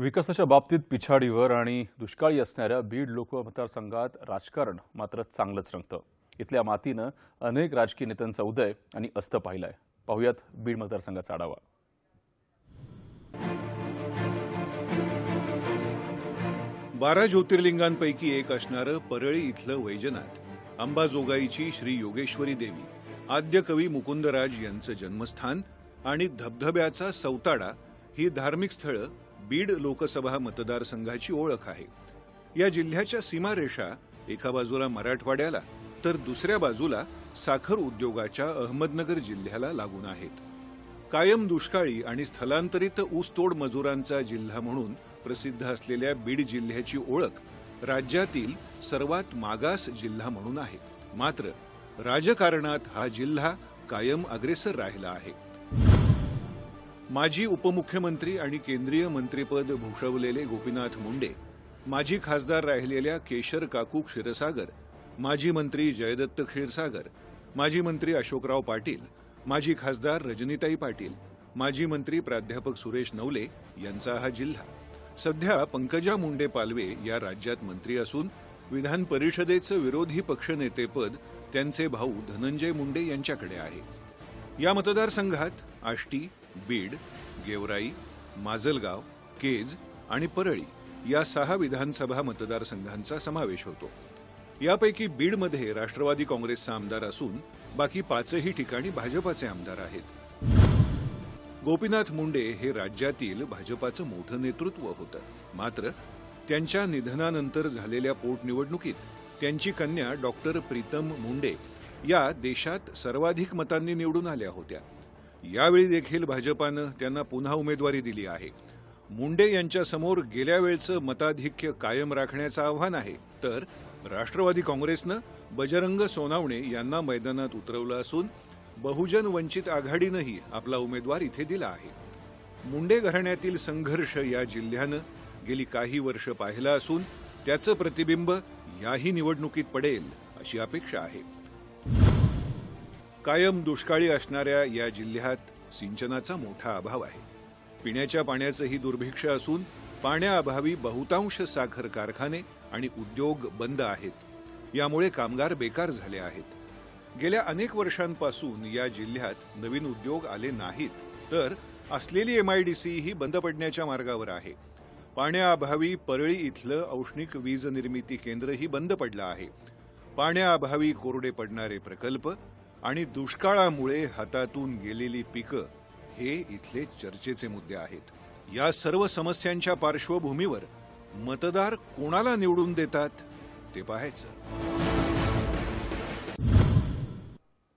विकासाच्या बाबतीत पिछाडीवर आणि दुष्काळी असणाऱ्या बीड लोक मतदारसंघात राजकारण मात्र चांगलंच रंगतं. इथल्या मातीनं अनेक राजकीय नेत्यांचा उदय आणि अस्त पाहिलाय. पाहुयात बीड मतदारसंघाचा आढावा. बारा ज्योतिर्लिंगांपैकी एक असणारं परळी इथलं वैजनाथ अंबाजोगाईची श्री योगेश्वरी देवी आद्य कवी मुकुंदराज यांचं जन्मस्थान आणि धबधब्याचा सौताडा ही धार्मिक स्थळं बीड लोकसभा मतदारसंघाची ओळख आहे. या जिल्ह्याच्या सीमारेषा एका बाजूला मराठवाड्याला तर दुसऱ्या बाजूला साखर उद्योगाच्या अहमदनगर जिल्ह्याला लागून आहेत. कायम दुष्काळी आणि स्थलांतरित ऊसतोड मजुरांचा जिल्हा म्हणून प्रसिद्ध असलेल्या बीड जिल्ह्याची ओळख राज्यातील सर्वात मागास जिल्हा म्हणून आहे. मात्र राजकारणात हा जिल्हा कायम अग्रेसर राहिला आहे. माजी उपमुख्यमंत्री आणि केंद्रीय मंत्रीपद भूषवलेले गोपीनाथ मुंडे माजी खासदार राहिलेल्या केशर काकू क्षीरसागर माजी मंत्री जयदत्त क्षीरसागर माजी मंत्री अशोकराव पाटील माजी खासदार रजनीताई पाटील माजी मंत्री प्राध्यापक सुरेश नवले यांचा हा जिल्हा. सध्या पंकजा मुंडे पालवे या राज्यात मंत्री असून विधान परिषदेचं विरोधी पक्षनेतेपद त्यांचे भाऊ धनंजय मुंडे यांच्याकडे आहे. या मतदारसंघात आष्टी बीड गेवराई माजलगाव केज आणि परळी या सहा विधानसभा मतदारसंघांचा समावेश होतो. यापैकी बीडमध्ये राष्ट्रवादी काँग्रेसचा आमदार असून बाकी पाचही ठिकाणी भाजपाचे आमदार आहेत. गोपीनाथ मुंडे हे राज्यातील भाजपाचं मोठं नेतृत्व होतं. मात्र त्यांच्या निधनानंतर झालेल्या पोटनिवडणुकीत त्यांची कन्या डॉक्टर प्रीतम मुंडे या देशात सर्वाधिक मतांनी निवडून आल्या होत्या. यावेळी देखील भाजपानं त्यांना पुन्हा उमेदवारी दिली आहे. मुंडे यांच्यासमोर गेल्या वेळचं मताधिक्य कायम राखण्याचं आव्हान आहे. तर राष्ट्रवादी काँग्रेसनं बजरंग सोनावणे यांना मैदानात उतरवलं असून बहुजन वंचित आघाडीनंही आपला उमेदवार इथे दिला आहे. मुंडे घराण्यातील संघर्ष या जिल्ह्यानं गेली काही वर्ष पाहिला असून त्याचं प्रतिबिंब याही निवडणुकीत पडेल अशी अपेक्षा आहे. कायम दुष्काळी असणाऱ्या या जिल्ह्यात सिंचनाचा मोठा अभाव आहे. पिण्याच्या पाण्याचंही दुर्भिक्ष असून पाण्याअभावी बहुतांश साखर कारखाने आणि उद्योग बंद आहेत. यामुळे कामगार बेकार झाले आहेत. गेल्या अनेक वर्षांपासून या जिल्ह्यात नवीन उद्योग आले नाहीत. तर असलेली एमआयडीसी ही बंद पडण्याच्या मार्गावर आहे. पाण्याअभावी परळी इथलं औष्णिक वीज निर्मिती केंद्रही बंद पडलं आहे. पाण्याअभावी कोरडे पडणारे प्रकल्प आणि दुष्काळामुळे हातातून गेलेली पिकं हे इथले चर्चेचे मुद्दे आहेत. या सर्व समस्यांच्या पार्श्वभूमीवर मतदार कोणाला निवडून देतात ते पाहायचं.